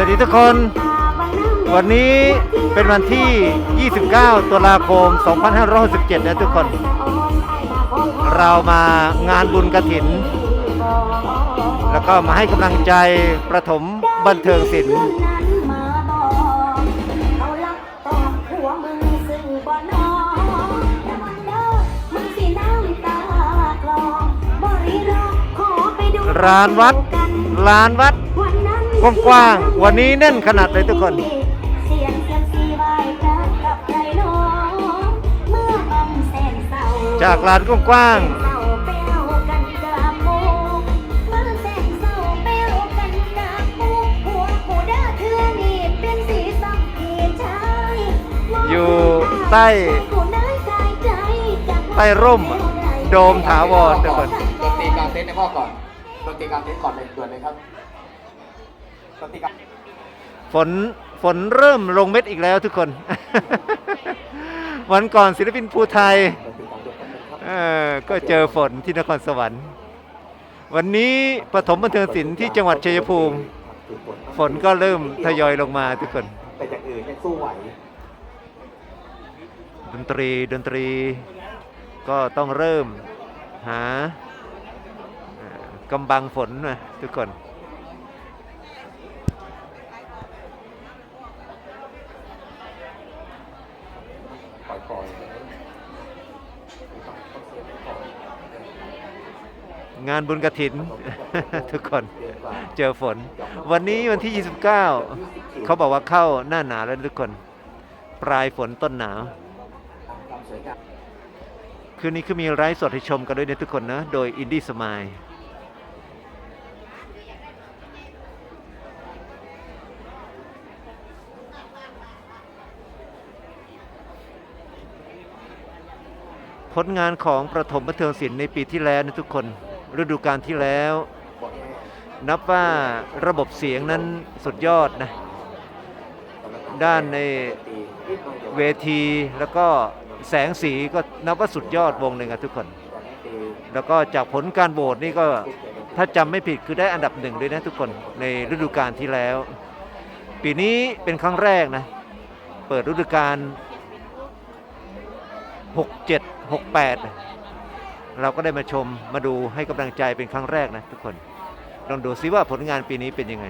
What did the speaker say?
วัสดีทุกคน วันนี้เป็นวันที่ 29 ตุลาคม 2567 นะทุกคน เรามางานบุญกระถิน แล้วก็มาให้กำลังใจประถมบันเทิงศิลป์ร้านวัดร้านวัด กว้างๆวันนี้แน่นขนาดเลยทุกคนเสียงเสียงสีไหว้พระกับใครเนาะเมื่อบังแสงเศร้าจากร้านกว้างเศร้าเปรี้ยวกันกับหมู่เมื่อแสงเศร้าเปรี้ยวกันกับหมู่หัวกูเด้อเธอนี่เป็นสีสัมผีชายอยู่ใต้กูน้อยกายใจจากใต้ร่มอะโดมถาวรทุกคนดนตรีกลางเต็นท์ให้พ่อก่อนดนตรีกลางเต็นท์ก่อนเลยด่วนเลยครับ ดนตรีกลางฝนฝนเริ่มลงเม็ดอีกแล้วทุกคน วันก่อนศิลปินภูไทยดนตรีกลางเต็นท์ครับเออก็เจอฝนที่นครสวรรค์ วันนี้ปฐมบันเทิงศิลป์ที่จังหวัดชัยภูมิ ฝนก็เริ่มทยอยลงมาทุกคนแต่อย่างอื่นเนี่ยสู้ไหวดนตรีดนตรีก็ต้องเริ่มหาเอ่อกำบังฝนนะทุกคน ปล่อยปล่อยงานบุญกระถิน ทุกคนเจอฝน วันนี้วันที่ 29 เขาบอกว่าเข้าหน้าหนาวแล้วทุกคน ปลายฝนต้นหนาว คืนนี้คือมีไลฟ์สดให้ชมกันด้วยนะทุกคนนะ โดยอินดี้สมาย ลงานของประถมบันเทิงศิลป์ในปีที่แล้วนะทุกคนฤดูกาลที่แล้ว นับว่าระบบเสียงนั้นสุดยอดนะ ด้านในเวทีแล้วก็แสงสีก็นับว่าสุดยอดวงหนึ่งอะทุกคน แล้วก็จากผลการโหวตนี่ก็ถ้าจำไม่ผิดคือได้อันดับหนึ่งด้วยนะทุกคนในฤดูกาลที่แล้ว ปีนี้เป็นครั้งแรกนะ เปิดฤดูกาล 67 68 เราก็ได้มาชมมาดูให้กำลังใจเป็นครั้งแรกนะทุกคน ลองดูซิว่าผลงานปีนี้เป็นยังไง